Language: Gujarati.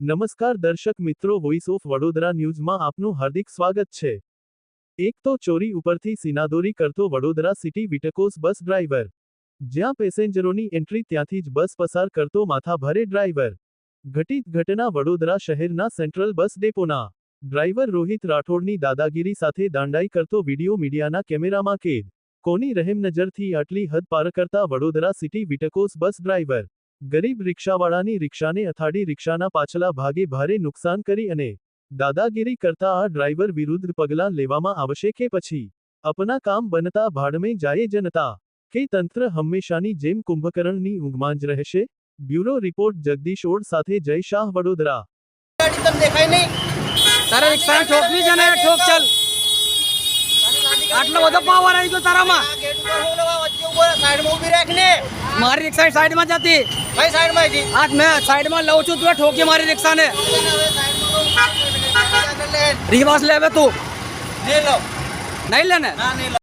નમસ્કાર દર્શક મિત્રો વોઇસ ઓફ વડોદરા ન્યૂઝમાં આપનું હાર્દિક સ્વાગત છે. એક તો ચોરી ઉપરથી સિનાદોરી કરતો Vadodara city Vitcos bus driver. જ્યાં પેસેન્જરોની એન્ટ્રી ત્યાંથી જ બસ પસાર કરતો માથાભારે ડ્રાઈવર. ઘટિત ઘટના વડોદરા શહેરના સેન્ટ્રલ બસ ડેપોના. ડ્રાઈવર રોહિત રાઠોડની દાદાગીરી સાથે દાંડાઈ કરતો વીડિયો મીડિયાના કેમેરામાં કેદ. કોની રહેમ નજરથી આટલી હદ પાર કરતા Vadodara city Vitcos bus driver. ગરીબ રિક્ષાવાળાની રિક્ષાને અથાડી રિક્ષાના પાછલા ભાગે ભારે નુકસાન કરી અને દાદાગીરી કરતા આ ડ્રાઈવર વિરુદ્ધ પગલાં લેવામાં આવશે કે પછી? અપના કામ બનતા ભાડમે જાય જનતા. કે તંત્ર હંમેશાની જેમ કુંભકર્ણની ઊંઘમાં જ રહેશે? બ્યુરો રિપોર્ટ જગદીશ ઓડ સાથે જય શાહ વડોદરા. દેખાય નહીં. તારે રિક્ષા ઠોકવી છે ને ઠોક ચાલ. આટલો બધો પાવર આવી ગયો તારામાં. મારી રિક્ષા સાઈડમાં જતી કઈ સાઈડમાં હતી આજ મેં સાઈડમાં લઉં છું તું ઠોકી મારી રિક્ષા ને. રિવાસ લેવે તું. નહીં લો. નહીં લે ને? ના નહીં